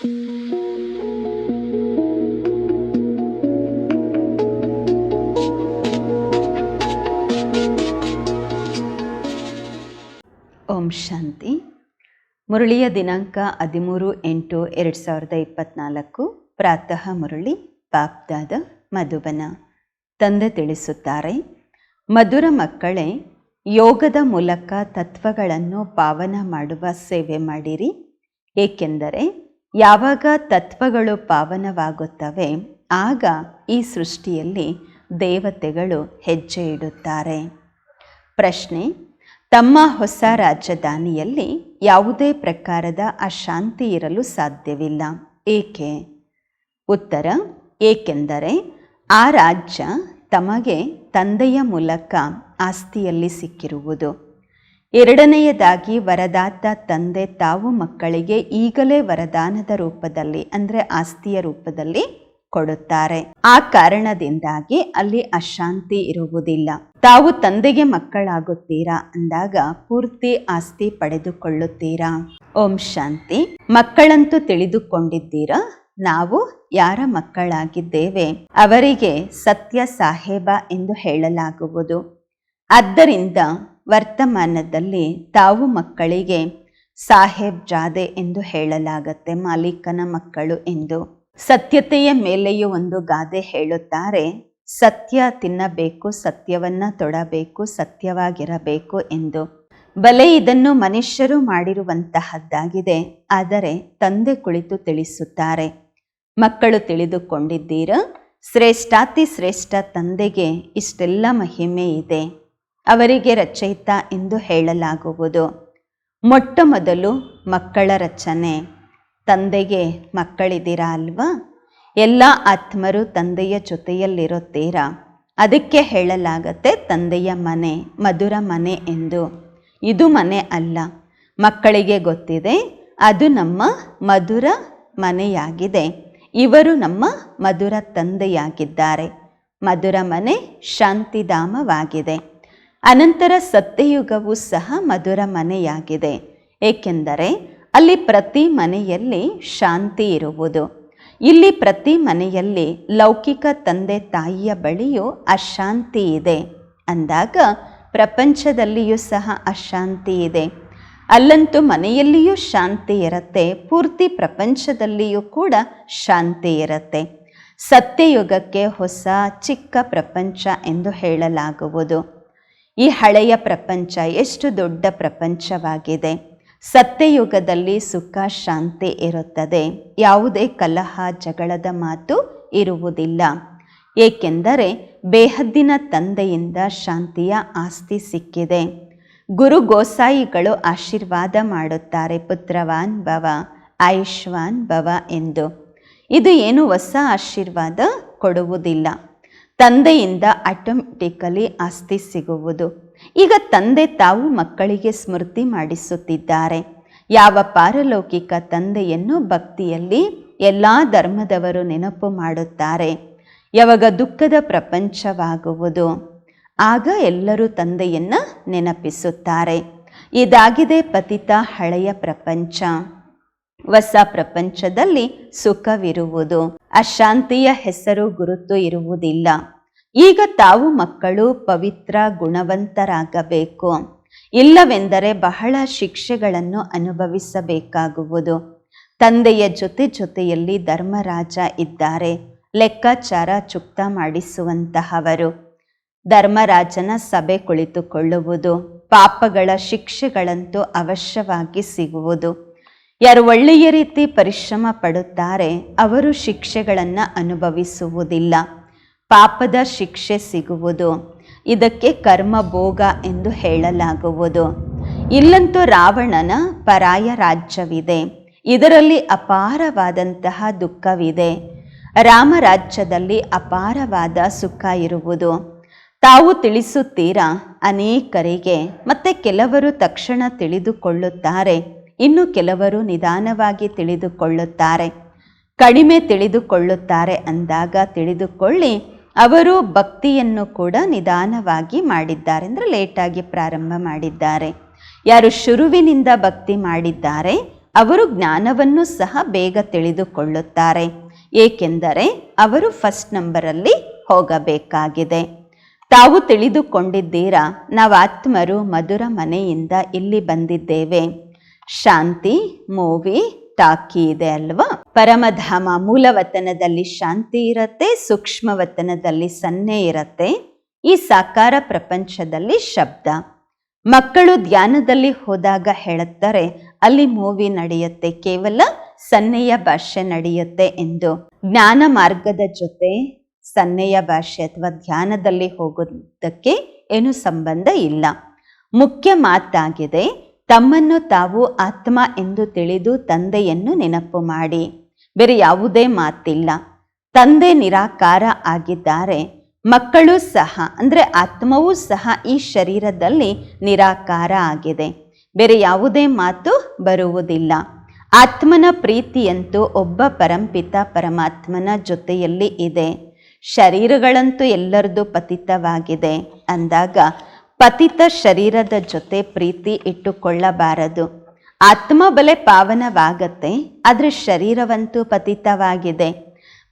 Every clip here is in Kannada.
ಓಂ ಶಾಂತಿ. ಮುರಳಿಯ ದಿನಾಂಕ ಹದಿಮೂರು ಎಂಟು ಎರಡು ಸಾವಿರದ ಇಪ್ಪತ್ತ್ನಾಲ್ಕು ಪ್ರಾತಃ ಮುರಳಿ, ಬಾಪ್ದಾದ ಮಧುಬನ. ತಂದೆ ತಿಳಿಸುತ್ತಾರೆ, ಮಧುರ ಮಕ್ಕಳೇ, ಯೋಗದ ಮೂಲಕ ತತ್ವಗಳನ್ನು ಪಾವನ ಮಾಡುವ ಸೇವೆ ಮಾಡಿರಿ. ಏಕೆಂದರೆ ಯಾವಾಗ ತತ್ವಗಳು ಪಾವನವಾಗುತ್ತವೆ, ಆಗ ಈ ಸೃಷ್ಟಿಯಲ್ಲಿ ದೇವತೆಗಳು ಹೆಜ್ಜೆ ಇಡುತ್ತಾರೆ. ಪ್ರಶ್ನೆ, ತಮ್ಮ ಹೊಸ ರಾಜಧಾನಿಯಲ್ಲಿ ಯಾವುದೇ ಪ್ರಕಾರದ ಅಶಾಂತಿ ಇರಲು ಸಾಧ್ಯವಿಲ್ಲ. ಏಕೆ? ಉತ್ತರ, ಏಕೆಂದರೆ ಆ ರಾಜ್ಯ ತಮಗೆ ತಂದೆಯ ಮೂಲಕ ಆಸ್ತಿಯಲ್ಲಿ ಸಿಕ್ಕಿರುವುದು. ಎರಡನೆಯದಾಗಿ ವರದಾತ ತಂದೆ ತಾವು ಮಕ್ಕಳಿಗೆ ಈಗಲೇ ವರದಾನದ ರೂಪದಲ್ಲಿ, ಅಂದರೆ ಆಸ್ತಿಯ ರೂಪದಲ್ಲಿ ಕೊಡುತ್ತಾರೆ. ಆ ಕಾರಣದಿಂದಾಗಿ ಅಲ್ಲಿ ಅಶಾಂತಿ ಇರುವುದಿಲ್ಲ. ತಾವು ತಂದೆಗೆ ಮಕ್ಕಳಾಗುತ್ತೀರಾ? ಅಂದಾಗ ಪೂರ್ತಿ ಆಸ್ತಿ ಪಡೆದುಕೊಳ್ಳುತ್ತೀರಾ? ಓಂ ಶಾಂತಿ. ಮಕ್ಕಳಂತೂ ತಿಳಿದುಕೊಂಡಿದ್ದೀರಾ? ನಾವು ಯಾರ ಮಕ್ಕಳಾಗಿದ್ದೇವೆ? ಅವರಿಗೆ ಸತ್ಯ ಸಾಹೇಬ ಎಂದು ಹೇಳಲಾಗುವುದು. ಆದ್ದರಿಂದ ವರ್ತಮಾನದಲ್ಲಿ ತಾವು ಮಕ್ಕಳಿಗೆ ಸಾಹೇಬ್ ಜಾದೆ ಎಂದು ಹೇಳಲಾಗತ್ತೆ, ಮಾಲೀಕನ ಮಕ್ಕಳು ಎಂದು. ಸತ್ಯತೆಯ ಮೇಲೆಯೂ ಒಂದು ಗಾದೆ ಹೇಳುತ್ತಾರೆ, ಸತ್ಯ ತಿನ್ನಬೇಕು, ಸತ್ಯವನ್ನ ತೊಡಬೇಕು, ಸತ್ಯವಾಗಿರಬೇಕು ಎಂದು. ಬಲೆ ಇದನ್ನು ಮನುಷ್ಯರು ಮಾಡಿರುವಂತಹದ್ದಾಗಿದೆ, ಆದರೆ ತಂದೆ ಕುಳಿತು ತಿಳಿಸುತ್ತಾರೆ. ಮಕ್ಕಳು ತಿಳಿದುಕೊಂಡಿದ್ದೀರ? ಶ್ರೇಷ್ಠಾತಿ ಶ್ರೇಷ್ಠ ತಂದೆಗೆ ಇಷ್ಟೆಲ್ಲ ಮಹಿಮೆ ಇದೆ. ಅವರಿಗೆ ರಚಯಿತ ಎಂದು ಹೇಳಲಾಗುವುದು. ಮೊಟ್ಟ ಮೊದಲು ಮಕ್ಕಳ ರಚನೆ. ತಂದೆಗೆ ಮಕ್ಕಳಿದ್ದೀರಾ ಅಲ್ವಾ? ಎಲ್ಲ ಆತ್ಮರು ತಂದೆಯ ಜೊತೆಯಲ್ಲಿರುತ್ತೀರಾ? ಅದಕ್ಕೆ ಹೇಳಲಾಗತ್ತೆ ತಂದೆಯ ಮನೆ, ಮಧುರ ಮನೆ ಎಂದು. ಇದು ಮನೆ ಅಲ್ಲ. ಮಕ್ಕಳಿಗೆ ಗೊತ್ತಿದೆ, ಅದು ನಮ್ಮ ಮಧುರ ಮನೆಯಾಗಿದೆ. ಇವರು ನಮ್ಮ ಮಧುರ ತಂದೆಯಾಗಿದ್ದಾರೆ. ಮಧುರ ಮನೆ ಶಾಂತಿಧಾಮವಾಗಿದೆ. ಅನಂತರ ಸತ್ಯಯುಗವು ಸಹ ಮಧುರ ಮನೆಯಾಗಿದೆ. ಏಕೆಂದರೆ ಅಲ್ಲಿ ಪ್ರತಿ ಮನೆಯಲ್ಲಿ ಶಾಂತಿ ಇರುವುದು. ಇಲ್ಲಿ ಪ್ರತಿ ಮನೆಯಲ್ಲಿ ಲೌಕಿಕ ತಂದೆ ತಾಯಿಯ ಬಳಿಯೂ ಅಶಾಂತಿ ಇದೆ. ಅಂದಾಗ ಪ್ರಪಂಚದಲ್ಲಿಯೂ ಸಹ ಅಶಾಂತಿ ಇದೆ. ಅಲ್ಲಂತೂ ಮನೆಯಲ್ಲಿಯೂ ಶಾಂತಿ ಇರುತ್ತೆ, ಪೂರ್ತಿ ಪ್ರಪಂಚದಲ್ಲಿಯೂ ಕೂಡ ಶಾಂತಿ ಇರುತ್ತೆ. ಸತ್ಯಯುಗಕ್ಕೆ ಹೊಸ ಚಿಕ್ಕ ಪ್ರಪಂಚ ಎಂದು ಹೇಳಲಾಗುವುದು. ಈ ಹಳೆಯ ಪ್ರಪಂಚ ಎಷ್ಟು ದೊಡ್ಡ ಪ್ರಪಂಚವಾಗಿದೆ. ಸತ್ಯಯುಗದಲ್ಲಿ ಸುಖ, ಶಾಂತಿ ಇರುತ್ತದೆ. ಯಾವುದೇ ಕಲಹ, ಜಗಳದ ಮಾತು ಇರುವುದಿಲ್ಲ. ಏಕೆಂದರೆ ಬೇಹದ್ದಿನ ತಂದೆಯಿಂದ ಶಾಂತಿಯ ಆಸ್ತಿ ಸಿಕ್ಕಿದೆ. ಗುರು ಗೋಸಾಯಿಗಳು ಆಶೀರ್ವಾದ ಮಾಡುತ್ತಾರೆ, ಪುತ್ರವಾನ್ ಭವ, ಆಯುಷ್ವಾನ್ ಭವ ಎಂದು. ಇದು ಏನು ಹೊಸ ಆಶೀರ್ವಾದ ಕೊಡುವುದಿಲ್ಲ. ತಂದೆಯಿಂದ ಆಟೋಮೆಟಿಕಲಿ ಆಸ್ತಿ ಸಿಗುವುದು. ಈಗ ತಂದೆ ತಾವು ಮಕ್ಕಳಿಗೆ ಸ್ಮೃತಿ ಮಾಡಿಸುತ್ತಿದ್ದಾರೆ. ಯಾವ ಪಾರಲೌಕಿಕ ತಂದೆಯನ್ನು ಭಕ್ತಿಯಲ್ಲಿ ಎಲ್ಲ ಧರ್ಮದವರು ನೆನಪು ಮಾಡುತ್ತಾರೆ. ಯಾವಾಗ ದುಃಖದ ಪ್ರಪಂಚವಾಗುವುದು, ಆಗ ಎಲ್ಲರೂ ತಂದೆಯನ್ನು ನೆನಪಿಸುತ್ತಾರೆ. ಇದಾಗಿದೆ ಪತಿತ ಹಳೆಯ ಪ್ರಪಂಚ. ಹೊಸ ಪ್ರಪಂಚದಲ್ಲಿ ಸುಖವಿರುವುದು. ಅಶಾಂತಿಯ ಹೆಸರು ಗುರುತು ಇರುವುದಿಲ್ಲ. ಈಗ ತಾವು ಮಕ್ಕಳು ಪವಿತ್ರ ಗುಣವಂತರಾಗಬೇಕು. ಇಲ್ಲವೆಂದರೆ ಬಹಳ ಶಿಕ್ಷೆಗಳನ್ನು ಅನುಭವಿಸಬೇಕಾಗುವುದು. ತಂದೆಯ ಜೊತೆ ಜೊತೆಯಲ್ಲಿ ಧರ್ಮರಾಜ ಇದ್ದಾರೆ. ಲೆಕ್ಕಾಚಾರ ಚುಕ್ತ ಮಾಡಿಸುವಂತಹವರು. ಧರ್ಮರಾಜನ ಸಭೆ ಕುಳಿತುಕೊಳ್ಳುವುದು. ಪಾಪಗಳ ಶಿಕ್ಷೆಗಳಂತೂ ಅವಶ್ಯವಾಗಿ ಸಿಗುವುದು. ಯಾರು ಒಳ್ಳೆಯ ರೀತಿ ಪರಿಶ್ರಮ ಪಡುತ್ತಾರೆ, ಅವರು ಶಿಕ್ಷೆಗಳನ್ನು ಅನುಭವಿಸುವುದಿಲ್ಲ. ಪಾಪದ ಶಿಕ್ಷೆ ಸಿಗುವುದು. ಇದಕ್ಕೆ ಕರ್ಮ ಭೋಗ ಎಂದು ಹೇಳಲಾಗುವುದು. ಇಲ್ಲಂತೂ ರಾವಣನ ಪರಾಯ ರಾಜ್ಯವಿದೆ. ಇದರಲ್ಲಿ ಅಪಾರವಾದಂತಹ ದುಃಖವಿದೆ. ರಾಮರಾಜ್ಯದಲ್ಲಿ ಅಪಾರವಾದ ಸುಖ ಇರುವುದು. ತಾವು ತಿಳಿಸುತ್ತೀರಾ ಅನೇಕರಿಗೆ, ಮತ್ತೆ ಕೆಲವರು ತಕ್ಷಣ ತಿಳಿದುಕೊಳ್ಳುತ್ತಾರೆ. ಇನ್ನು ಕೆಲವರು ನಿಧಾನವಾಗಿ ತಿಳಿದುಕೊಳ್ಳುತ್ತಾರೆ. ಕಡಿಮೆ ತಿಳಿದುಕೊಳ್ಳುತ್ತಾರೆ ಅಂದಾಗ ತಿಳಿದುಕೊಳ್ಳಿ, ಅವರು ಭಕ್ತಿಯನ್ನು ಕೂಡ ನಿಧಾನವಾಗಿ ಮಾಡಿದ್ದಾರೆ ಅಂದರೆ ಲೇಟಾಗಿ ಪ್ರಾರಂಭ ಮಾಡಿದ್ದಾರೆ. ಯಾರು ಶುರುವಿನಿಂದ ಭಕ್ತಿ ಮಾಡಿದ್ದಾರೆ, ಅವರು ಜ್ಞಾನವನ್ನು ಸಹ ಬೇಗ ತಿಳಿದುಕೊಳ್ಳುತ್ತಾರೆ. ಏಕೆಂದರೆ ಅವರು ಫಸ್ಟ್ ನಂಬರಲ್ಲಿ ಹೋಗಬೇಕಾಗಿದೆ. ತಾವು ತಿಳಿದುಕೊಂಡಿದ್ದೀರಾ, ನಾವು ಆತ್ಮರು ಮಧುರ ಮನೆಯಿಂದ ಇಲ್ಲಿ ಬಂದಿದ್ದೇವೆ. ಶಾಂತಿ, ಮೂವಿ, ಟಾಕಿ ಇದೆ ಅಲ್ವಾ? ಪರಮಧಾಮ ಮೂಲವತನದಲ್ಲಿ ಶಾಂತಿ ಇರತ್ತೆ ಸೂಕ್ಷ್ಮ ವತನದಲ್ಲಿ ಸನ್ನೆ ಇರತ್ತೆ. ಈ ಸಾಕಾರ ಪ್ರಪಂಚದಲ್ಲಿ ಶಬ್ದ. ಮಕ್ಕಳು ಧ್ಯಾನದಲ್ಲಿ ಹೋದಾಗ ಹೇಳುತ್ತಾರೆ, ಅಲ್ಲಿ ಮೂವಿ ನಡೆಯುತ್ತೆ, ಕೇವಲ ಸನ್ನೆಯ ಭಾಷೆ ನಡೆಯುತ್ತೆ ಎಂದು. ಜ್ಞಾನ ಮಾರ್ಗದ ಜೊತೆ ಸನ್ನೆಯ ಭಾಷೆ ಅಥವಾ ಧ್ಯಾನದಲ್ಲಿ ಹೋಗೋದಕ್ಕೆ ಏನು ಸಂಬಂಧ ಇಲ್ಲ. ಮುಖ್ಯ ಮಾತಾಗಿದೆ ತಮ್ಮನ್ನು ತಾವು ಆತ್ಮ ಎಂದು ತಿಳಿದು ತಂದೆಯನ್ನು ನೆನಪು ಮಾಡಿ. ಬೇರೆ ಯಾವುದೇ ಮಾತಿಲ್ಲ. ತಂದೆ ನಿರಾಕಾರ ಆಗಿದ್ದಾರೆ. ಮಕ್ಕಳು ಸಹ, ಅಂದರೆ ಆತ್ಮವೂ ಸಹ ಈ ಶರೀರದಲ್ಲಿ ನಿರಾಕಾರ ಆಗಿದೆ. ಬೇರೆ ಯಾವುದೇ ಮಾತು ಬರುವುದಿಲ್ಲ. ಆತ್ಮನ ಪ್ರೀತಿಯಂತೂ ಒಬ್ಬ ಪರಂಪಿತ ಪರಮಾತ್ಮನ ಜೊತೆಯಲ್ಲಿ ಇದೆ. ಶರೀರಗಳಂತೂ ಎಲ್ಲರದು ಪತಿತವಾಗಿದೆ. ಅಂದಾಗ ಪತಿತ ಶರೀರದ ಜೊತೆ ಪ್ರೀತಿ ಇಟ್ಟುಕೊಳ್ಳಬಾರದು. ಆತ್ಮ ಬಲೆ ಪಾವನವಾಗತ್ತೆ, ಆದರೆ ಶರೀರವಂತೂ ಪತಿತವಾಗಿದೆ.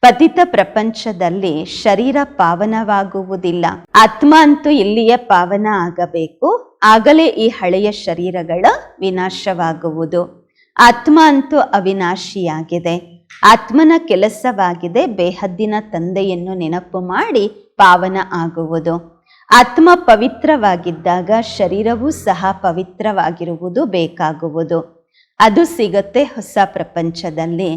ಪತಿತ ಪ್ರಪಂಚದಲ್ಲಿ ಶರೀರ ಪಾವನವಾಗುವುದಿಲ್ಲ. ಆತ್ಮ ಅಂತೂ ಇಲ್ಲಿಯೇ ಪಾವನ ಆಗಬೇಕು, ಆಗಲೇ ಈ ಹಳೆಯ ಶರೀರಗಳ ವಿನಾಶವಾಗುವುದು. ಆತ್ಮ ಅಂತೂ ಅವಿನಾಶಿಯಾಗಿದೆ. ಆತ್ಮನ ಕೆಲಸವಾಗಿದೆ, ಬೇಹದ್ದಿನ ತಂದೆಯನ್ನು ನೆನಪು ಮಾಡಿ ಪಾವನ ಆಗುವುದು. ಆತ್ಮ ಪವಿತ್ರವಾಗಿದ್ದಾಗ ಶರೀರವೂ ಸಹ ಪವಿತ್ರವಾಗಿರುವುದು ಬೇಕಾಗುವುದು. ಅದು ಸಿಗತ್ತೆ ಹೊಸ ಪ್ರಪಂಚದಲ್ಲಿ.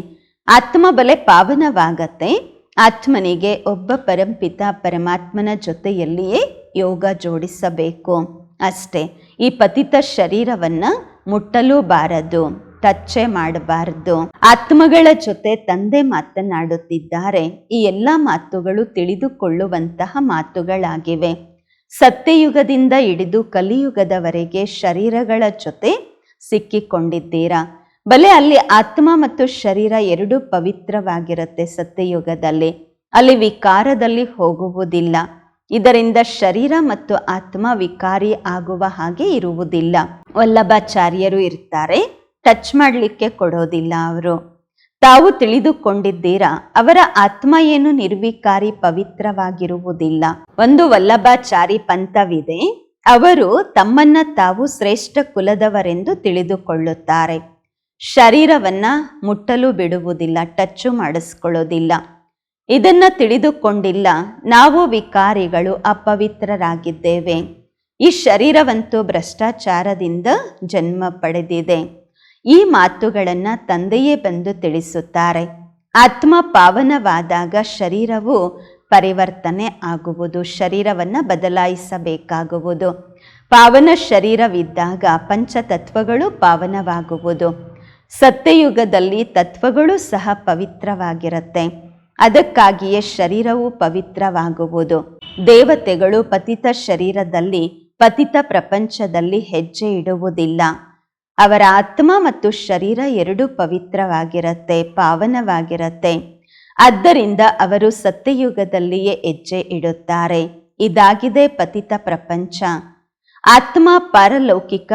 ಆತ್ಮ ಬಲೆ ಪಾವನವಾಗತ್ತೆ. ಆತ್ಮನಿಗೆ ಒಬ್ಬ ಪರಂಪಿತ ಪರಮಾತ್ಮನ ಜೊತೆಯಲ್ಲಿಯೇ ಯೋಗ ಜೋಡಿಸಬೇಕು. ಅಷ್ಟೇ, ಈ ಪತಿತ ಶರೀರವನ್ನು ಮುಟ್ಟಲೂ ಬಾರದು, ಟಚ್ಚೆ ಮಾಡಬಾರದು. ಆತ್ಮಗಳ ಜೊತೆ ತಂದೆ ಮಾತನಾಡುತ್ತಿದ್ದಾರೆ. ಈ ಎಲ್ಲ ಮಾತುಗಳು ತಿಳಿದುಕೊಳ್ಳುವಂತಹ ಮಾತುಗಳಾಗಿವೆ. ಸತ್ಯಯುಗದಿಂದ ಹಿಡಿದು ಕಲಿಯುಗದವರೆಗೆ ಶರೀರಗಳ ಜೊತೆ ಸಿಕ್ಕಿಕೊಂಡಿದ್ದೀರಾ? ಬಲೆ ಅಲ್ಲಿ ಆತ್ಮ ಮತ್ತು ಶರೀರ ಎರಡೂ ಪವಿತ್ರವಾಗಿರುತ್ತೆ ಸತ್ಯಯುಗದಲ್ಲಿ. ಅಲ್ಲಿ ವಿಕಾರದಲ್ಲಿ ಹೋಗುವುದಿಲ್ಲ. ಇದರಿಂದ ಶರೀರ ಮತ್ತು ಆತ್ಮ ವಿಕಾರಿ ಆಗುವ ಹಾಗೆ ಇರುವುದಿಲ್ಲ. ವಲ್ಲಭಾಚಾರ್ಯರು ಇರ್ತಾರೆ. ಟಚ್ ಮಾಡಲಿಕ್ಕೆ ಕೊಡೋದಿಲ್ಲ ಅವರು. ತಾವು ತಿಳಿದುಕೊಂಡಿದ್ದೀರಾ, ಅವರ ಆತ್ಮ ಏನು ನಿರ್ವಿಕಾರಿ ಪವಿತ್ರವಾಗಿರುವುದಿಲ್ಲ. ಒಂದು ವಲ್ಲಭಾಚಾರಿ ಪಂಥವಿದೆ, ಅವರು ತಮ್ಮನ್ನ ತಾವು ಶ್ರೇಷ್ಠ ಕುಲದವರೆಂದು ತಿಳಿದುಕೊಳ್ಳುತ್ತಾರೆ. ಶರೀರವನ್ನ ಮುಟ್ಟಲು ಬಿಡುವುದಿಲ್ಲ, ಟಚ್ಚು ಮಾಡಿಸ್ಕೊಳ್ಳೋದಿಲ್ಲ ಇದನ್ನ ತಿಳಿದುಕೊಂಡಿಲ್ಲ, ನಾವು ವಿಕಾರಿಗಳು, ಅಪವಿತ್ರರಾಗಿದ್ದೇವೆ. ಈ ಶರೀರವಂತೂ ಭ್ರಷ್ಟಾಚಾರದಿಂದ ಜನ್ಮ ಪಡೆದಿದೆ. ಈ ಮಾತುಗಳನ್ನು ತಂದೆಯೇ ಬಂದು ತಿಳಿಸುತ್ತಾರೆ. ಆತ್ಮ ಪಾವನವಾದಾಗ ಶರೀರವು ಪರಿವರ್ತನೆ ಆಗುವುದು, ಶರೀರವನ್ನು ಬದಲಾಯಿಸಬೇಕಾಗುವುದು. ಪಾವನ ಶರೀರವಿದ್ದಾಗ ಪಂಚತತ್ವಗಳು ಪಾವನವಾಗುವುದು. ಸತ್ಯಯುಗದಲ್ಲಿ ತತ್ವಗಳು ಸಹ ಪವಿತ್ರವಾಗಿರುತ್ತೆ. ಅದಕ್ಕಾಗಿಯೇ ಶರೀರವು ಪವಿತ್ರವಾಗುವುದು. ದೇವತೆಗಳು ಪತಿತ ಶರೀರದಲ್ಲಿ, ಪತಿತ ಪ್ರಪಂಚದಲ್ಲಿ ಹೆಜ್ಜೆ ಇಡುವುದಿಲ್ಲ. ಅವರ ಆತ್ಮ ಮತ್ತು ಶರೀರ ಎರಡೂ ಪವಿತ್ರವಾಗಿರತ್ತೆ, ಪಾವನವಾಗಿರತ್ತೆ. ಆದ್ದರಿಂದ ಅವರು ಸತ್ಯಯುಗದಲ್ಲಿಯೇ ಹೆಜ್ಜೆ ಇಡುತ್ತಾರೆ. ಇದಾಗಿದೆ ಪತಿತ ಪ್ರಪಂಚ. ಆತ್ಮ ಪಾರಲೌಕಿಕ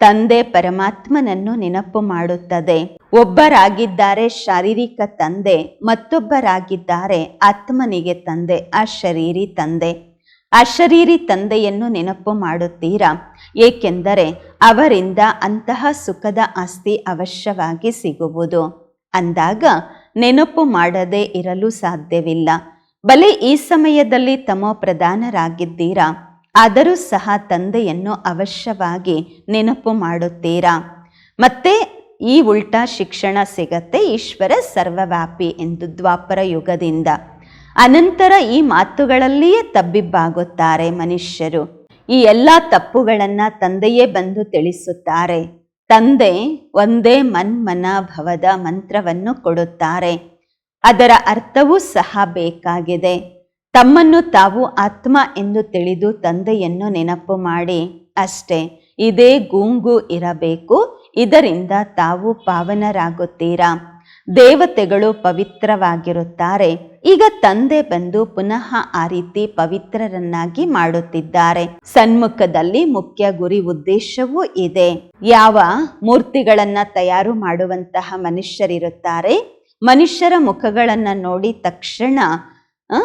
ತಂದೆ ಪರಮಾತ್ಮನನ್ನು ನೆನಪು ಮಾಡುತ್ತದೆ. ಒಬ್ಬರಾಗಿದ್ದಾರೆ ಶಾರೀರಿಕ ತಂದೆ, ಮತ್ತೊಬ್ಬರಾಗಿದ್ದಾರೆ ಆತ್ಮನಿಗೆ ತಂದೆ ಆ ಶರೀರಿ ತಂದೆ. ಆ ಶರೀರಿ ತಂದೆಯನ್ನು ನೆನಪು ಮಾಡುತ್ತೀರಾ? ಏಕೆಂದರೆ ಅವರಿಂದ ಅಂತಹ ಸುಖದ ಆಸ್ತಿ ಅವಶ್ಯವಾಗಿ ಸಿಗುವುದು. ಅಂದಾಗ ನೆನಪು ಮಾಡದೆ ಇರಲು ಸಾಧ್ಯವಿಲ್ಲ. ಬಲೆ ಈ ಸಮಯದಲ್ಲಿ ತಮೋ ಪ್ರಧಾನರಾಗಿದ್ದೀರಾ? ಆದರೂ ಸಹ ತಂದೆಯನ್ನು ಅವಶ್ಯವಾಗಿ ನೆನಪು ಮಾಡುತ್ತೀರಾ? ಮತ್ತೆ ಈ ಉಲ್ಟಾ ಶಿಕ್ಷಣ ಸಿಗತ್ತೆ ಈಶ್ವರ ಸರ್ವವ್ಯಾಪಿ ಎಂದು ದ್ವಾಪರ ಯುಗದಿಂದ. ಅನಂತರ ಈ ಮಾತುಗಳಲ್ಲಿಯೇ ತಬ್ಬಿಬ್ಬಾಗುತ್ತಾರೆ ಮನುಷ್ಯರು. ಈ ಎಲ್ಲ ತಪ್ಪುಗಳನ್ನು ತಂದೆಯೇ ಬಂದು ತಿಳಿಸುತ್ತಾರೆ. ತಂದೆ ಒಂದೇ ಮನ್ಮನ ಭವದ ಮಂತ್ರವನ್ನು ಕೊಡುತ್ತಾರೆ. ಅದರ ಅರ್ಥವೂ ಸಹ ಬೇಕಾಗಿದೆ. ತಮ್ಮನ್ನು ತಾವು ಆತ್ಮ ಎಂದು ತಿಳಿದು ತಂದೆಯನ್ನು ನೆನಪು ಮಾಡಿ. ಅಷ್ಟೇ, ಇದೇ ಗೂಂಗು ಇರಬೇಕು. ಇದರಿಂದ ತಾವು ಪಾವನರಾಗುತ್ತೀರಾ? ದೇವತೆಗಳು ಪವಿತ್ರವಾಗಿರುತ್ತಾರೆ. ಈಗ ತಂದೆ ಬಂದು ಪುನಃ ಆ ರೀತಿ ಪವಿತ್ರರನ್ನಾಗಿ ಮಾಡುತ್ತಿದ್ದಾರೆ. ಸನ್ಮುಖದಲ್ಲಿ ಮುಖ್ಯ ಗುರಿ ಉದ್ದೇಶವೂ ಇದೆ. ಯಾವ ಮೂರ್ತಿಗಳನ್ನ ತಯಾರು ಮಾಡುವಂತಹ ಮನುಷ್ಯರಿರುತ್ತಾರೆ, ಮನುಷ್ಯರ ಮುಖಗಳನ್ನ ನೋಡಿ ತಕ್ಷಣ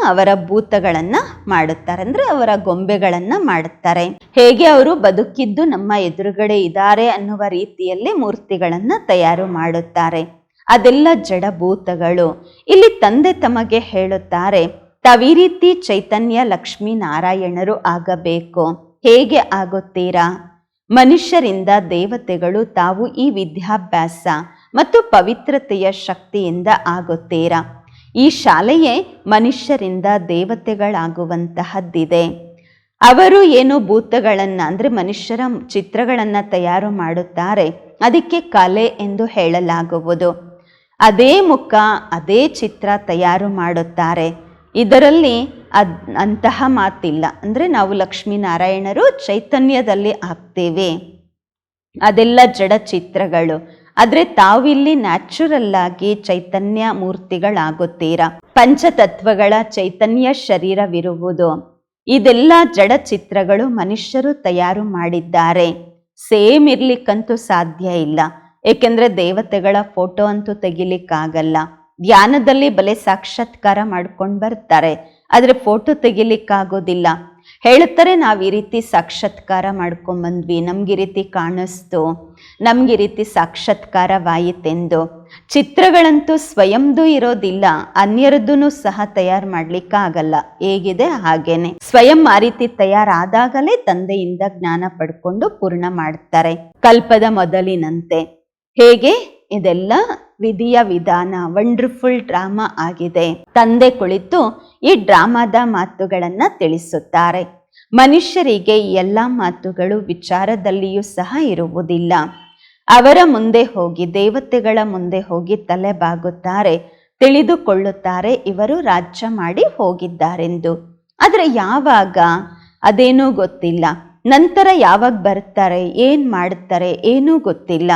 ಅವರ ಭೂತಗಳನ್ನ ಮಾಡುತ್ತಾರೆ. ಅಂದ್ರೆ ಅವರ ಗೊಂಬೆಗಳನ್ನ ಮಾಡುತ್ತಾರೆ. ಹೇಗೆ ಅವರು ಬದುಕಿದ್ದು ನಮ್ಮ ಎದುರುಗಡೆ ಇದ್ದಾರೆ ಅನ್ನುವ ರೀತಿಯಲ್ಲಿ ಮೂರ್ತಿಗಳನ್ನ ತಯಾರು ಮಾಡುತ್ತಾರೆ. ಅದೆಲ್ಲ ಜಡಭೂತಗಳು. ಇಲ್ಲಿ ತಂದೆ ತಮಗೆ ಹೇಳುತ್ತಾರೆ ತಾವೀ ರೀತಿ ಚೈತನ್ಯ ಲಕ್ಷ್ಮೀ ನಾರಾಯಣರು ಆಗಬೇಕು. ಹೇಗೆ ಆಗುತ್ತೀರಾ? ಮನುಷ್ಯರಿಂದ ದೇವತೆಗಳು ತಾವು ಈ ವಿದ್ಯಾಭ್ಯಾಸ ಮತ್ತು ಪವಿತ್ರತೆಯ ಶಕ್ತಿಯಿಂದ ಆಗುತ್ತೀರಾ? ಈ ಶಾಲೆಯೇ ಮನುಷ್ಯರಿಂದ ದೇವತೆಗಳಾಗುವಂತಹದ್ದಿದೆ. ಅವರು ಏನು ಭೂತಗಳನ್ನು ಅಂದರೆ ಮನುಷ್ಯರ ಚಿತ್ರಗಳನ್ನು ತಯಾರು ಮಾಡುತ್ತಾರೆ, ಅದಕ್ಕೆ ಕಲೆ ಎಂದು ಹೇಳಲಾಗುವುದು. ಅದೇ ಮುಖ, ಅದೇ ಚಿತ್ರ ತಯಾರು ಮಾಡುತ್ತಾರೆ. ಇದರಲ್ಲಿ ಅದ್, ಅಂತಹ ಮಾತಿಲ್ಲ. ಅಂದರೆ ನಾವು ಲಕ್ಷ್ಮೀನಾರಾಯಣರು ಚೈತನ್ಯದಲ್ಲಿ ಆಗ್ತೇವೆ. ಅದೆಲ್ಲ ಜಡ ಚಿತ್ರಗಳು. ಆದರೆ ತಾವಿಲ್ಲಿ ನ್ಯಾಚುರಲ್ ಆಗಿ ಚೈತನ್ಯ ಮೂರ್ತಿಗಳಾಗುತ್ತೀರಾ? ಪಂಚತತ್ವಗಳ ಚೈತನ್ಯ ಶರೀರವಿರುವುದು. ಇದೆಲ್ಲ ಜಡ ಚಿತ್ರಗಳು ಮನುಷ್ಯರು ತಯಾರು ಮಾಡಿದ್ದಾರೆ. ಸೇಮ್ ಇರ್ಲಿಕ್ಕಂತೂ ಸಾಧ್ಯ ಇಲ್ಲ. ಏಕೆಂದ್ರೆ ದೇವತೆಗಳ ಫೋಟೋ ಅಂತೂ ತೆಗಿಲಿಕ್ಕಾಗಲ್ಲ. ಧ್ಯಾನದಲ್ಲಿ ಬಲೆ ಸಾಕ್ಷಾತ್ಕಾರ ಮಾಡ್ಕೊಂಡು ಬರ್ತಾರೆ, ಆದರೆ ಫೋಟೋ ತೆಗಿಲಿಕ್ಕಾಗೋದಿಲ್ಲ. ಹೇಳ್ತಾರೆ ನಾವು ಈ ರೀತಿ ಸಾಕ್ಷಾತ್ಕಾರ ಮಾಡ್ಕೊಂಬಂದ್ವಿ ನಮ್ಗೆ ಈ ರೀತಿ ಕಾಣಿಸ್ತು, ನಮ್ಗೆ ಈ ರೀತಿ ಸಾಕ್ಷಾತ್ಕಾರವಾಯಿತೆಂದು ಚಿತ್ರಗಳಂತೂ ಸ್ವಯಂದು ಇರೋದಿಲ್ಲ ಅನ್ಯರದ್ದೂ ಸಹ ತಯಾರು ಮಾಡ್ಲಿಕ್ಕಾಗಲ್ಲ. ಹೇಗಿದೆ? ಹಾಗೇನೆ. ಸ್ವಯಂ ಆ ರೀತಿ ತಯಾರಾದಾಗಲೇ ತಂದೆಯಿಂದ ಜ್ಞಾನ ಪಡ್ಕೊಂಡು ಪೂರ್ಣ ಮಾಡ್ತಾರೆ. ಕಲ್ಪದ ಮೊದಲಿನಂತೆ. ಹೇಗೆ? ಇದೆಲ್ಲ ವಿಧಿಯ ವಿಧಾನ. ವಂಡರ್ಫುಲ್ ಡ್ರಾಮಾ ಆಗಿದೆ. ತಂದೆ ಕುಳಿತು ಈ ಡ್ರಾಮಾದ ಮಾತುಗಳನ್ನ ತಿಳಿಸುತ್ತಾರೆ. ಮನುಷ್ಯರಿಗೆ ಎಲ್ಲ ಮಾತುಗಳು ವಿಚಾರದಲ್ಲಿಯೂ ಸಹ ಇರುವುದಿಲ್ಲ. ಅವರ ಮುಂದೆ ಹೋಗಿ, ದೇವತೆಗಳ ಮುಂದೆ ಹೋಗಿ ತಲೆ ಬಾಗುತ್ತಾರೆ. ತಿಳಿದುಕೊಳ್ಳುತ್ತಾರೆ, ಇವರು ರಾಜ್ಯ ಮಾಡಿ ಹೋಗಿದ್ದಾರೆಂದು. ಆದರೆ ಯಾವಾಗ? ಅದೇನೂ ಗೊತ್ತಿಲ್ಲ. ನಂತರ ಯಾವಾಗ ಬರ್ತಾರೆ? ಏನು ಮಾಡ್ತಾರೆ? ಏನೂ ಗೊತ್ತಿಲ್ಲ.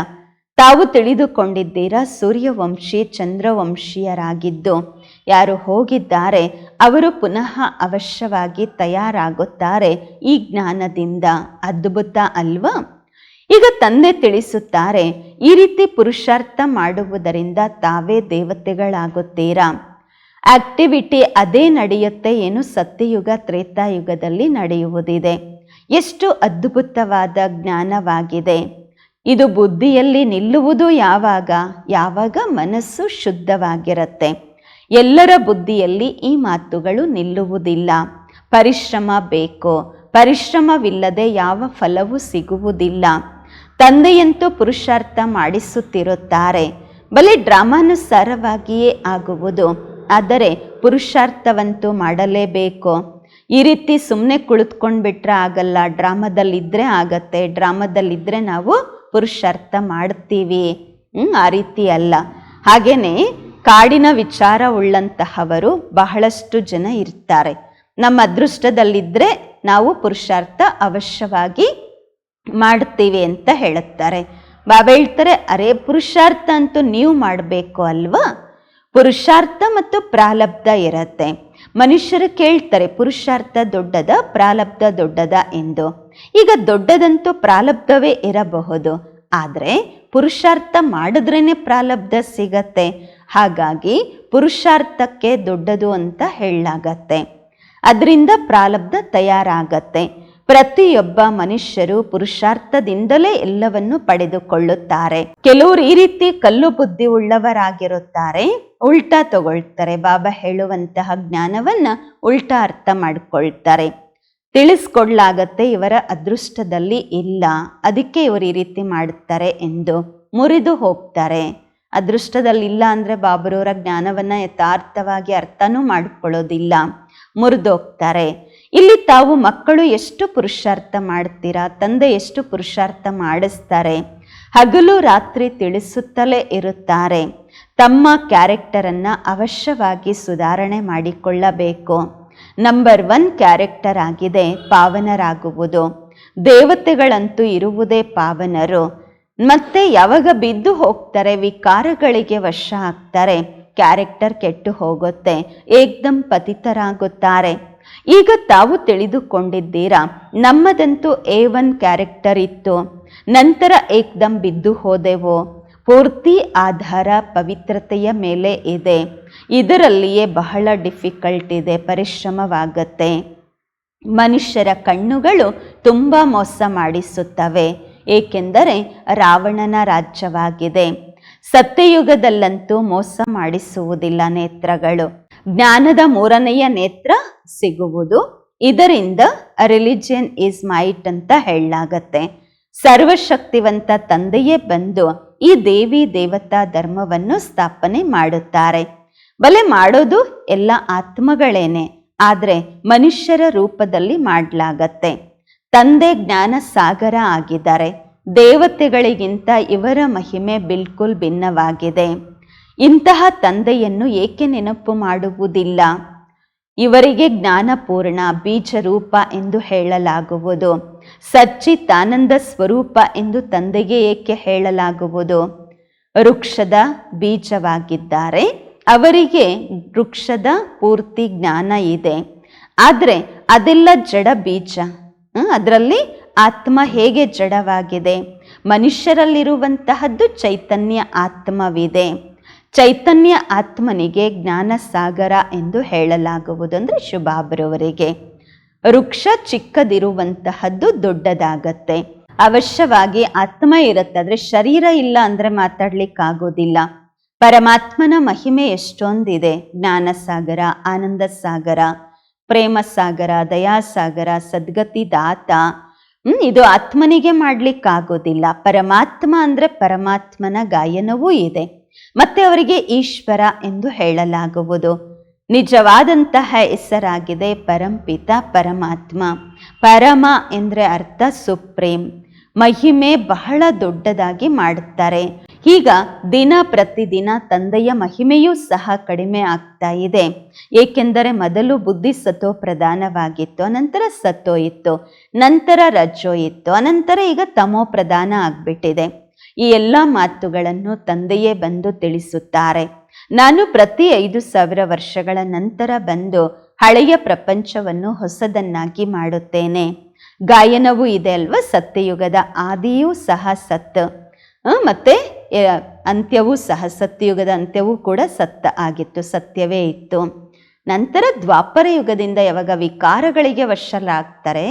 ತಾವು ತಿಳಿದುಕೊಂಡಿದ್ದೀರಾ? ಸೂರ್ಯವಂಶಿ ಚಂದ್ರವಂಶೀಯರಾಗಿದ್ದು. ಯಾರು ಹೋಗಿದ್ದಾರೆ, ಅವರು ಪುನಃ ಅವಶ್ಯವಾಗಿ ತಯಾರಾಗುತ್ತಾರೆ ಈ ಜ್ಞಾನದಿಂದ. ಅದ್ಭುತ ಅಲ್ವಾ? ಈಗ ತಂದೆ ತಿಳಿಸುತ್ತಾರೆ, ಈ ರೀತಿ ಪುರುಷಾರ್ಥ ಮಾಡುವುದರಿಂದ ತಾವೇ ದೇವತೆಗಳಾಗುತ್ತೀರಾ? ಆಕ್ಟಿವಿಟಿ ಅದೇ ನಡೆಯುತ್ತೆ, ಏನು ಸತ್ಯಯುಗ, ತ್ರೇತಾಯುಗದಲ್ಲಿ ನಡೆಯುವುದಿದೆ. ಎಷ್ಟು ಅದ್ಭುತವಾದ ಜ್ಞಾನವಾಗಿದೆ. ಇದು ಬುದ್ಧಿಯಲ್ಲಿ ನಿಲ್ಲುವುದು ಯಾವಾಗ? ಯಾವಾಗ ಮನಸ್ಸು ಶುದ್ಧವಾಗಿರುತ್ತೆ. ಎಲ್ಲರ ಬುದ್ಧಿಯಲ್ಲಿ ಈ ಮಾತುಗಳು ನಿಲ್ಲುವುದಿಲ್ಲ. ಪರಿಶ್ರಮ ಬೇಕು. ಪರಿಶ್ರಮವಿಲ್ಲದೆ ಯಾವ ಫಲವೂ ಸಿಗುವುದಿಲ್ಲ. ತಂದೆಯಂತೂ ಪುರುಷಾರ್ಥ ಮಾಡಿಸುತ್ತಿರುತ್ತಾರೆ. ಬಲೆ ಡ್ರಾಮಾನುಸಾರವಾಗಿಯೇ ಆಗುವುದು. ಆದರೆ ಪುರುಷಾರ್ಥವಂತೂ ಮಾಡಲೇಬೇಕು. ಈ ರೀತಿ ಸುಮ್ಮನೆ ಕುಳಿತುಕೊಂಡ್ಬಿಟ್ರೆ ಆಗಲ್ಲ. ಡ್ರಾಮದಲ್ಲಿದ್ದರೆ ಆಗತ್ತೆ. ಡ್ರಾಮದಲ್ಲಿದ್ದರೆ ನಾವು ಪುರುಷಾರ್ಥ ಮಾಡ್ತೀವಿ. ಆ ರೀತಿ ಅಲ್ಲ. ಹಾಗೇನೆ ಕಾಡಿನ ವಿಚಾರ ಉಳ್ಳಂತಹವರು ಬಹಳಷ್ಟು ಜನ ಇರ್ತಾರೆ. ನಮ್ಮ ಅದೃಷ್ಟದಲ್ಲಿದ್ದರೆ ನಾವು ಪುರುಷಾರ್ಥ ಅವಶ್ಯವಾಗಿ ಮಾಡ್ತೀವಿ ಅಂತ ಹೇಳುತ್ತಾರೆ. ಬಾಬಾ ಹೇಳ್ತಾರೆ, ಅರೆ, ಪುರುಷಾರ್ಥ ಅಂತೂ ನೀವು ಮಾಡಬೇಕು ಅಲ್ವಾ? ಪುರುಷಾರ್ಥ ಮತ್ತು ಪ್ರಾಲಬ್ಧ ಇರತ್ತೆ. ಮನುಷ್ಯರು ಕೇಳ್ತಾರೆ, ಪುರುಷಾರ್ಥ ದೊಡ್ಡದ, ಪ್ರಾಲಬ್ಧ ದೊಡ್ಡದ ಎಂದು. ಈಗ ದೊಡ್ಡದಂತೂ ಪ್ರಾಲಬ್ಧವೇ ಇರಬಹುದು. ಆದರೆ ಪುರುಷಾರ್ಥ ಮಾಡಿದ್ರೇನೆ ಪ್ರಾಲಬ್ಧ ಸಿಗತ್ತೆ. ಹಾಗಾಗಿ ಪುರುಷಾರ್ಥಕ್ಕೆ ದೊಡ್ಡದು ಅಂತ ಹೇಳಲಾಗತ್ತೆ. ಅದರಿಂದ ಪ್ರಾಲಬ್ಧ ತಯಾರಾಗತ್ತೆ. ಪ್ರತಿಯೊಬ್ಬ ಮನುಷ್ಯರು ಪುರುಷಾರ್ಥದಿಂದಲೇ ಎಲ್ಲವನ್ನು ಪಡೆದುಕೊಳ್ಳುತ್ತಾರೆ. ಕೆಲವರು ಈ ರೀತಿ ಕಲ್ಲು ಬುದ್ಧಿ ಉಳ್ಳವರಾಗಿರುತ್ತಾರೆ. ಉಲ್ಟಾ ತಗೊಳ್ತಾರೆ. ಬಾಬಾ ಹೇಳುವಂತಹ ಜ್ಞಾನವನ್ನ ಉಲ್ಟಾ ಅರ್ಥ ಮಾಡಿಕೊಳ್ತಾರೆ. ತಿಳಿಸ್ಕೊಡ್ಲಾಗತ್ತೆ, ಇವರ ಅದೃಷ್ಟದಲ್ಲಿ ಇಲ್ಲ. ಅದಕ್ಕೆ ಇವರು ಈ ರೀತಿ ಮಾಡುತ್ತಾರೆ ಎಂದು ಮುರಿದು ಹೋಗ್ತಾರೆ. ಅದೃಷ್ಟದಲ್ಲಿ ಇಲ್ಲ ಅಂದರೆ ಬಾಬರವರ ಜ್ಞಾನವನ್ನು ಯಥಾರ್ಥವಾಗಿ ಅರ್ಥನೂ ಮಾಡಿಕೊಳ್ಳೋದಿಲ್ಲ. ಮುರಿದೋಗ್ತಾರೆ. ಇಲ್ಲಿ ತಾವು ಮಕ್ಕಳು ಎಷ್ಟು ಪುರುಷಾರ್ಥ ಮಾಡ್ತೀರಾ? ತಂದೆ ಎಷ್ಟು ಪುರುಷಾರ್ಥ ಮಾಡಿಸ್ತಾರೆ? ಹಗಲು ರಾತ್ರಿ ತಿಳಿಸುತ್ತಲೇ ಇರುತ್ತಾರೆ. ತಮ್ಮ ಕ್ಯಾರೆಕ್ಟರನ್ನು ಅವಶ್ಯವಾಗಿ ಸುಧಾರಣೆ ಮಾಡಿಕೊಳ್ಳಬೇಕು. ನಂಬರ್ ಒನ್ ಕ್ಯಾರೆಕ್ಟರ್ ಆಗಿದೆ ಪಾವನರಾಗುವುದು. ದೇವತೆಗಳಂತೂ ಇರುವುದೇ ಪಾವನರು. ಮತ್ತೆ ಯಾವಾಗ ಬಿದ್ದು ಹೋಗ್ತಾರೆ, ವಿಕಾರಗಳಿಗೆ ವಶ ಆಗ್ತಾರೆ ಕ್ಯಾರೆಕ್ಟರ್ ಕೆಟ್ಟು ಹೋಗುತ್ತೆ, ಏಕ್ದಂ ಪತಿತರಾಗುತ್ತಾರೆ. ಈಗ ತಾವು ತಿಳಿದುಕೊಂಡಿದ್ದೀರಾ, ನಮ್ಮದಂತೂ ಎ ಒನ್ ಕ್ಯಾರೆಕ್ಟರ್ ಇತ್ತು. ನಂತರ ಏಕ್ದಂ ಬಿದ್ದು ಹೋದೆವು. ಪೂರ್ತಿ ಆಧಾರ ಪವಿತ್ರತೆಯ ಮೇಲೆ ಇದೆ. ಇದರಲ್ಲಿಯೇ ಬಹಳ ಡಿಫಿಕಲ್ಟ್ ಇದೆ, ಪರಿಶ್ರಮವಾಗತ್ತೆ. ಮನುಷ್ಯರ ಕಣ್ಣುಗಳು ತುಂಬ ಮೋಸ ಮಾಡಿಸುತ್ತವೆ, ಏಕೆಂದರೆ ರಾವಣನ ರಾಜ್ಯವಾಗಿದೆ. ಸತ್ಯಯುಗದಲ್ಲಂತೂ ಮೋಸ ಮಾಡಿಸುವುದಿಲ್ಲ ನೇತ್ರಗಳು. ಜ್ಞಾನದ ಮೂರನೆಯ ನೇತ್ರ ಸಿಗುವುದು. ಇದರಿಂದ ರಿಲಿಜಿಯನ್ ಈಸ್ ಮೈಟ್ ಅಂತ ಹೇಳಲಾಗತ್ತೆ. ಸರ್ವಶಕ್ತಿವಂತ ತಂದೆಯೇ ಬಂದು ಈ ದೇವಿ ದೇವತಾ ಧರ್ಮವನ್ನು ಸ್ಥಾಪನೆ ಮಾಡುತ್ತಾರೆ. ಬಲೆ ಮಾಡೋದು ಎಲ್ಲ ಆತ್ಮಗಳೇನೆ, ಆದರೆ ಮನುಷ್ಯರ ರೂಪದಲ್ಲಿ ಮಾಡಲಾಗತ್ತೆ. ತಂದೆ ಜ್ಞಾನ ಸಾಗರ ಆಗಿದ್ದಾರೆ. ದೇವತೆಗಳಿಗಿಂತ ಇವರ ಮಹಿಮೆ ಬಿಲ್ಕುಲ್ ಭಿನ್ನವಾಗಿದೆ. ಇಂತಹ ತಂದೆಯನ್ನು ಏಕೆ ನೆನಪು ಮಾಡುವುದಿಲ್ಲ? ಇವರಿಗೆ ಜ್ಞಾನಪೂರ್ಣ ಬೀಜರೂಪ ಎಂದು ಹೇಳಲಾಗುವುದು. ಸಚ್ಚಿತಾನಂದ ಸ್ವರೂಪ ಎಂದು ತಂದೆಗೆ ಏಕೆ ಹೇಳಲಾಗುವುದು? ವೃಕ್ಷದ ಬೀಜವಾಗಿದ್ದಾರೆ. ಅವರಿಗೆ ವೃಕ್ಷದ ಪೂರ್ತಿ ಜ್ಞಾನ ಇದೆ. ಆದರೆ ಅದೆಲ್ಲ ಜಡ ಬೀಜ. ಅದರಲ್ಲಿ ಆತ್ಮ ಹೇಗೆ ಜಡವಾಗಿದೆ? ಮನುಷ್ಯರಲ್ಲಿರುವಂತಹದ್ದು ಚೈತನ್ಯ ಆತ್ಮವಿದೆ. ಚೈತನ್ಯ ಆತ್ಮನಿಗೆ ಜ್ಞಾನ ಸಾಗರ ಎಂದು ಹೇಳಲಾಗುವುದು ಅಂದರೆ ಶುಭಾಬ್ರವರಿಗೆ. ವೃಕ್ಷ ಚಿಕ್ಕದಿರುವಂತಹದ್ದು ದೊಡ್ಡದಾಗತ್ತೆ. ಅವಶ್ಯವಾಗಿ ಆತ್ಮ ಇರುತ್ತೆ, ಆದರೆ ಶರೀರ ಇಲ್ಲ ಅಂದರೆ ಮಾತಾಡ್ಲಿಕ್ಕಾಗೋದಿಲ್ಲ. ಪರಮಾತ್ಮನ ಮಹಿಮೆ ಎಷ್ಟೊಂದಿದೆ. ಜ್ಞಾನ ಸಾಗರ ಆನಂದ ಸಾಗರ ಪ್ರೇಮ ಸಾಗರ ದಯಾಸಾಗರ, ಸದ್ಗತಿ ದಾತ. ಹ್ಮ್, ಇದು ಆತ್ಮನಿಗೆ ಮಾಡ್ಲಿಕ್ಕಾಗೋದಿಲ್ಲ. ಪರಮಾತ್ಮ ಅಂದ್ರೆ ಪರಮಾತ್ಮನ ಗಾಯನವೂ ಇದೆ. ಮತ್ತೆ ಅವರಿಗೆ ಈಶ್ವರ ಎಂದು ಹೇಳಲಾಗುವುದು. ನಿಜವಾದಂತಹ ಹೆಸರಾಗಿದೆ ಪರಂಪಿತ ಪರಮಾತ್ಮ. ಪರಮ ಎಂದರೆ ಅರ್ಥ ಸುಪ್ರೀಂ. ಮಹಿಮೆ ಬಹಳ ದೊಡ್ಡದಾಗಿ ಮಾಡುತ್ತಾರೆ. ಈಗ ದಿನ ಪ್ರತಿದಿನ ತಂದೆಯ ಮಹಿಮೆಯೂ ಸಹ ಕಡಿಮೆ ಆಗ್ತಾ ಇದೆ. ಏಕೆಂದರೆ ಮೊದಲು ಬುದ್ಧಿ ಸತೋ ಪ್ರಧಾನವಾಗಿತ್ತು ಅನಂತರ ಸತ್ತೋ ಇತ್ತು, ನಂತರ ರಜೋ ಇತ್ತು, ಅನಂತರ ಈಗ ತಮೋ ಪ್ರಧಾನ ಆಗ್ಬಿಟ್ಟಿದೆ. ಈ ಎಲ್ಲ ಮಾತುಗಳನ್ನು ತಂದೆಯೇ ಬಂದು ತಿಳಿಸುತ್ತಾರೆ. ನಾನು ಪ್ರತಿ ಐದು ಸಾವಿರ ವರ್ಷಗಳ ನಂತರ ಬಂದು ಹಳೆಯ ಪ್ರಪಂಚವನ್ನು ಹೊಸದನ್ನಾಗಿ ಮಾಡುತ್ತೇನೆ. ಗಾಯನವೂ ಇದೆ ಅಲ್ವಾ? ಸತ್ಯಯುಗದ ಆದಿಯೂ ಸಹ ಸತ್. ಮತ್ತೆ ಅಂತ್ಯವೂ ಸಹ ಸತ್ಯಯುಗದ ಅಂತ್ಯವೂ ಕೂಡ ಸತ್ತ ಆಗಿತ್ತು, ಸತ್ಯವೇ ಇತ್ತು. ನಂತರ ದ್ವಾಪರ ಯುಗದಿಂದ ಯಾವಾಗ ವಿಕಾರಗಳಿಗೆ ವಶರಾಗ್ತಾರೆ?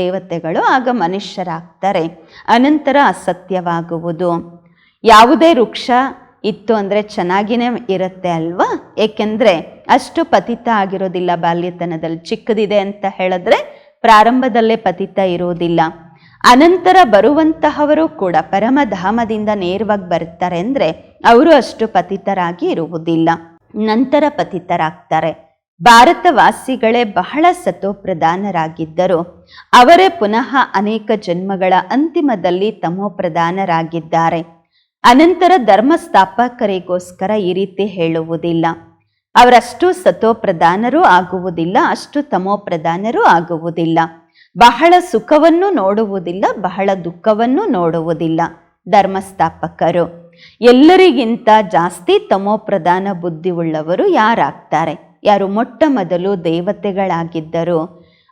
ದೇವತೆಗಳು ಆಗ ಮನುಷ್ಯರಾಗ್ತಾರೆ. ಅನಂತರ ಅಸತ್ಯವಾಗುವುದು. ಯಾವುದೇ ವೃಕ್ಷ ಇತ್ತು ಅಂದರೆ ಚೆನ್ನಾಗಿನೇ ಇರುತ್ತೆ ಅಲ್ವಾ? ಏಕೆಂದರೆ ಅಷ್ಟು ಪತಿತ ಆಗಿರೋದಿಲ್ಲ ಬಾಲ್ಯತನದಲ್ಲಿ. ಚಿಕ್ಕದಿದೆ ಅಂತ ಹೇಳಿದ್ರೆ ಪ್ರಾರಂಭದಲ್ಲೇ ಪತಿತ ಇರುವುದಿಲ್ಲ. ಅನಂತರ ಬರುವಂತಹವರು ಕೂಡ ಪರಮಧಾಮದಿಂದ ನೇರವಾಗಿ ಬರ್ತಾರೆ ಅಂದರೆ ಅವರು ಅಷ್ಟು ಪತಿತರಾಗಿ ಇರುವುದಿಲ್ಲ. ನಂತರ ಪತಿತರಾಗ್ತಾರೆ. ಭಾರತವಾಸಿಗಳೇ ಬಹಳ ಸತೋಪ್ರಧಾನರಾಗಿದ್ದರು. ಅವರೇ ಪುನಃ ಅನೇಕ ಜನ್ಮಗಳ ಅಂತಿಮದಲ್ಲಿ ತಮೋಪ್ರಧಾನರಾಗಿದ್ದಾರೆ ಅನಂತರ ಧರ್ಮ ಸ್ಥಾಪಕರಿಗೋಸ್ಕರ ಈ ರೀತಿ ಹೇಳುವುದಿಲ್ಲ. ಅವರಷ್ಟು ಸತೋಪ್ರಧಾನರೂ ಆಗುವುದಿಲ್ಲ, ಅಷ್ಟು ತಮೋಪ್ರಧಾನರೂ ಆಗುವುದಿಲ್ಲ. ಬಹಳ ಸುಖವನ್ನು ನೋಡುವುದಿಲ್ಲ, ಬಹಳ ದುಃಖವನ್ನು ನೋಡುವುದಿಲ್ಲ ಧರ್ಮಸ್ಥಾಪಕರು ಎಲ್ಲರಿಗಿಂತ ಜಾಸ್ತಿ ತಮೋಪ್ರಧಾನ ಬುದ್ಧಿ ಉಳ್ಳವರು ಯಾರಾಗ್ತಾರೆ? ಯಾರು ಮೊಟ್ಟ ಮೊದಲು ದೇವತೆಗಳಾಗಿದ್ದರು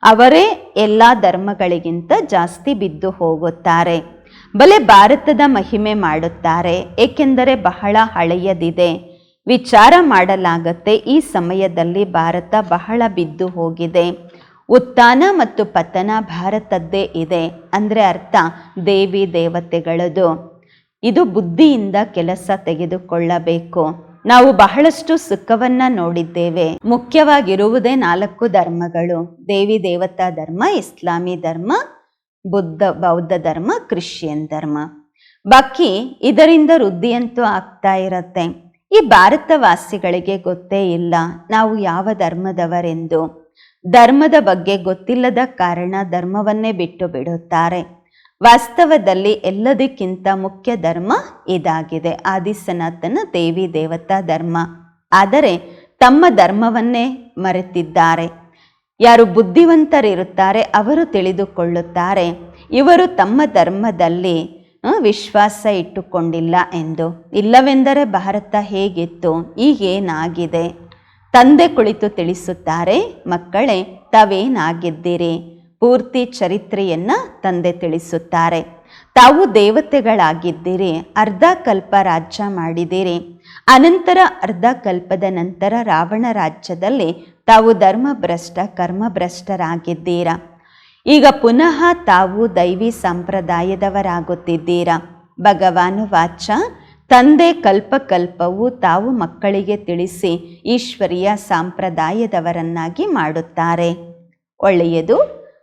ಅವರೇ ಎಲ್ಲ ಧರ್ಮಗಳಿಗಿಂತ ಜಾಸ್ತಿ ಬಿದ್ದು ಹೋಗುತ್ತಾರೆ. ಬಲೆ ಭಾರತದ ಮಹಿಮೆ ಮಾಡುತ್ತಾರೆ. ಏಕೆಂದರೆ ಬಹಳ ಹಳೆಯದಿದೆ. ವಿಚಾರ ಮಾಡಲಾಗತ್ತೆ ಈ ಸಮಯದಲ್ಲಿ ಭಾರತ ಬಹಳ ಬಿದ್ದು ಹೋಗಿದೆ. ಉತ್ಥಾನ ಮತ್ತು ಪತನ ಭಾರತದ್ದೇ ಇದೆ ಅಂದರೆ ಅರ್ಥ ದೇವಿ ದೇವತೆಗಳದು. ಇದು ಬುದ್ಧಿಯಿಂದ ಕೆಲಸ ತೆಗೆದುಕೊಳ್ಳಬೇಕು. ನಾವು ಬಹಳಷ್ಟು ಸುಖವನ್ನ ನೋಡಿದ್ದೇವೆ. ಮುಖ್ಯವಾಗಿರುವುದೇ ನಾಲ್ಕು ಧರ್ಮಗಳು. ದೇವಿ ದೇವತಾ ಧರ್ಮ, ಇಸ್ಲಾಮಿ ಧರ್ಮ, ಬುದ್ಧ, ಬೌದ್ಧ ಧರ್ಮ, ಕ್ರಿಶ್ಚಿಯನ್ ಧರ್ಮ. ಬಾಕಿ ಇದರಿಂದ ವೃದ್ಧಿಯಂತೂ ಆಗ್ತಾ ಇರತ್ತೆ. ಈ ಭಾರತವಾಸಿಗಳಿಗೆ ಗೊತ್ತೇ ಇಲ್ಲ ನಾವು ಯಾವ ಧರ್ಮದವರೆಂದು. ಧರ್ಮದ ಬಗ್ಗೆ ಗೊತ್ತಿಲ್ಲದ ಕಾರಣ ಧರ್ಮವನ್ನೇ ಬಿಟ್ಟು ಬಿಡುತ್ತಾರೆ. ವಾಸ್ತವದಲ್ಲಿ ಎಲ್ಲದಕ್ಕಿಂತ ಮುಖ್ಯ ಧರ್ಮ ಇದಾಗಿದೆ. ಆದಿ ಸನಾತನ ದೇವಿ ದೇವತಾ ಧರ್ಮ. ಆದರೆ ತಮ್ಮ ಧರ್ಮವನ್ನೇ ಮರೆತಿದ್ದಾರೆ. ಯಾರು ಬುದ್ಧಿವಂತರಿರುತ್ತಾರೆ, ಅವರು ತಿಳಿದುಕೊಳ್ಳುತ್ತಾರೆ. ಇವರು ತಮ್ಮ ಧರ್ಮದಲ್ಲಿ ವಿಶ್ವಾಸ ಇಟ್ಟುಕೊಂಡಿಲ್ಲ ಎಂದು. ಇಲ್ಲವೆಂದರೆ ಭಾರತ ಹೇಗಿತ್ತು? ಈಗೇನಾಗಿದೆ? ತಂದೆ ಕುಳಿತು ತಿಳಿಸುತ್ತಾರೆ, ಮಕ್ಕಳೇ, ತಾವೇನಾಗಿದ್ದೀರಿ? ಪೂರ್ತಿ ಚರಿತ್ರೆಯನ್ನ ತಂದೆ ತಿಳಿಸುತ್ತಾರೆ. ತಾವು ದೇವತೆಗಳಾಗಿದ್ದೀರಿ, ಅರ್ಧ ಕಲ್ಪ ರಾಜ್ಯ ಮಾಡಿದಿರಿ ಅನಂತರ ಅರ್ಧ ಕಲ್ಪದ ನಂತರ ರಾವಣ ರಾಜ್ಯದಲ್ಲಿ ತಾವು ಧರ್ಮಭ್ರಷ್ಟ, ಕರ್ಮಭ್ರಷ್ಟರಾಗಿದ್ದೀರಾ. ಈಗ ಪುನಃ ತಾವು ದೈವಿ ಸಂಪ್ರದಾಯದವರಾಗುತ್ತಿದ್ದೀರಾ. ಭಗವಾನು ವಾಚ, ತಂದೆ ಕಲ್ಪಕಲ್ಪವು ತಾವು ಮಕ್ಕಳಿಗೆ ತಿಳಿಸಿ ಈಶ್ವರಿಯ ಸಂಪ್ರದಾಯದವರನ್ನಾಗಿ ಮಾಡುತ್ತಾರೆ. ಒಳ್ಳೆಯದು.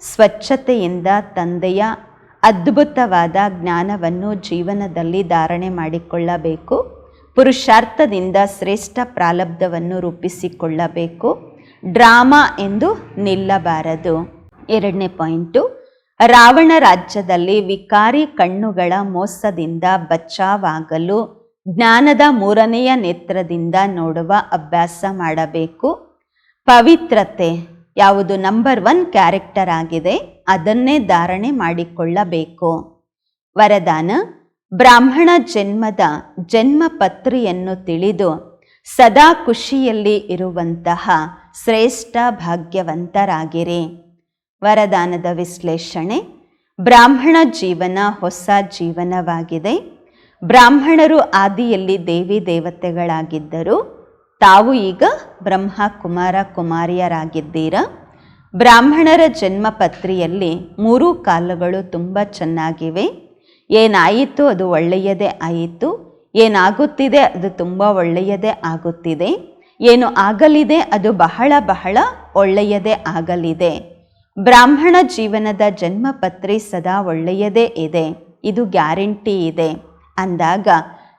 ಸ್ವಚ್ಛತೆಯಿಂದ ತಂದೆಯ ಅದ್ಭುತವಾದ ಜ್ಞಾನವನ್ನು ಜೀವನದಲ್ಲಿ ಧಾರಣೆ ಮಾಡಿಕೊಳ್ಳಬೇಕು. ಪುರುಷಾರ್ಥದಿಂದ ಶ್ರೇಷ್ಠ ಪ್ರಾಲಬ್ಧವನ್ನು ರೂಪಿಸಿಕೊಳ್ಳಬೇಕು. ಡ್ರಾಮಾ ಎಂದು ನಿಲ್ಲಬಾರದು. ಎರಡನೇ ಪಾಯಿಂಟು, ರಾವಣ ರಾಜ್ಯದಲ್ಲಿ ವಿಕಾರಿ ಕಣ್ಣುಗಳ ಮೋಸದಿಂದ ಬಚಾವಾಗಲು ಜ್ಞಾನದ ಮೂರನೆಯ ನೇತ್ರದಿಂದ ನೋಡುವ ಅಭ್ಯಾಸ ಮಾಡಬೇಕು. ಪವಿತ್ರತೆ ಯಾವುದು ನಂಬರ್ ಒನ್ ಕ್ಯಾರೆಕ್ಟರ್ ಆಗಿದೆ, ಅದನ್ನೇ ಧಾರಣೆ ಮಾಡಿಕೊಳ್ಳಬೇಕು. ವರದಾನ, ಬ್ರಾಹ್ಮಣ ಜನ್ಮದ ಜನ್ಮ ಪತ್ರಿಯನ್ನು ತಿಳಿದು ಸದಾ ಖುಷಿಯಲ್ಲಿ ಇರುವಂತಹ ಶ್ರೇಷ್ಠ ಭಾಗ್ಯವಂತರಾಗಿರಿ. ವರದಾನದ ವಿಶ್ಲೇಷಣೆ, ಬ್ರಾಹ್ಮಣ ಜೀವನ ಹೊಸ ಜೀವನವಾಗಿದೆ. ಬ್ರಾಹ್ಮಣರು ಆದಿಯಲ್ಲಿ ದೇವಿ ದೇವತೆಗಳಾಗಿದ್ದರು. ತಾವು ಈಗ ಬ್ರಹ್ಮ ಕುಮಾರ ಕುಮಾರಿಯರಾಗಿದ್ದೀರಾ. ಬ್ರಾಹ್ಮಣರ ಜನ್ಮ ಪತ್ರಿಯಲ್ಲಿ ಮೂರೂ ಕಾಲಗಳು ತುಂಬ ಚೆನ್ನಾಗಿವೆ. ಏನಾಯಿತು ಅದು ಒಳ್ಳೆಯದೇ ಆಯಿತು. ಏನಾಗುತ್ತಿದೆ ಅದು ತುಂಬ ಒಳ್ಳೆಯದೇ ಆಗುತ್ತಿದೆ. ಏನು ಆಗಲಿದೆ ಅದು ಬಹಳ ಬಹಳ ಒಳ್ಳೆಯದೇ ಆಗಲಿದೆ. ಬ್ರಾಹ್ಮಣ ಜೀವನದ ಜನ್ಮಪತ್ರಿ ಸದಾ ಒಳ್ಳೆಯದೇ ಇದೆ. ಇದು ಗ್ಯಾರಂಟಿ ಇದೆ. ಅಂದಾಗ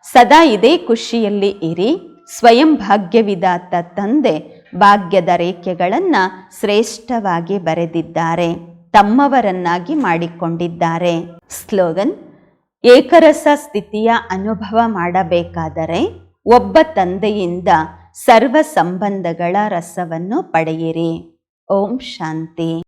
ಸದಾ ಇದೇ ಖುಷಿಯಲ್ಲಿ ಇರಿ. ಸ್ವಯಂ ಭಾಗ್ಯವಿದಾತ ತಂದೆ ಭಾಗ್ಯದ ರೇಖೆಗಳನ್ನು ಶ್ರೇಷ್ಠವಾಗಿ ಬರೆದಿದ್ದಾರೆ, ತಮ್ಮವರನ್ನಾಗಿ ಮಾಡಿಕೊಂಡಿದ್ದಾರೆ. ಸ್ಲೋಗನ್, ಏಕರಸ ಸ್ಥಿತಿಯ ಅನುಭವ ಮಾಡಬೇಕಾದರೆ ಒಬ್ಬ ತಂದೆಯಿಂದ ಸರ್ವ ಸಂಬಂಧಗಳ ರಸವನ್ನು ಪಡೆಯಿರಿ. ಓಂ ಶಾಂತಿ.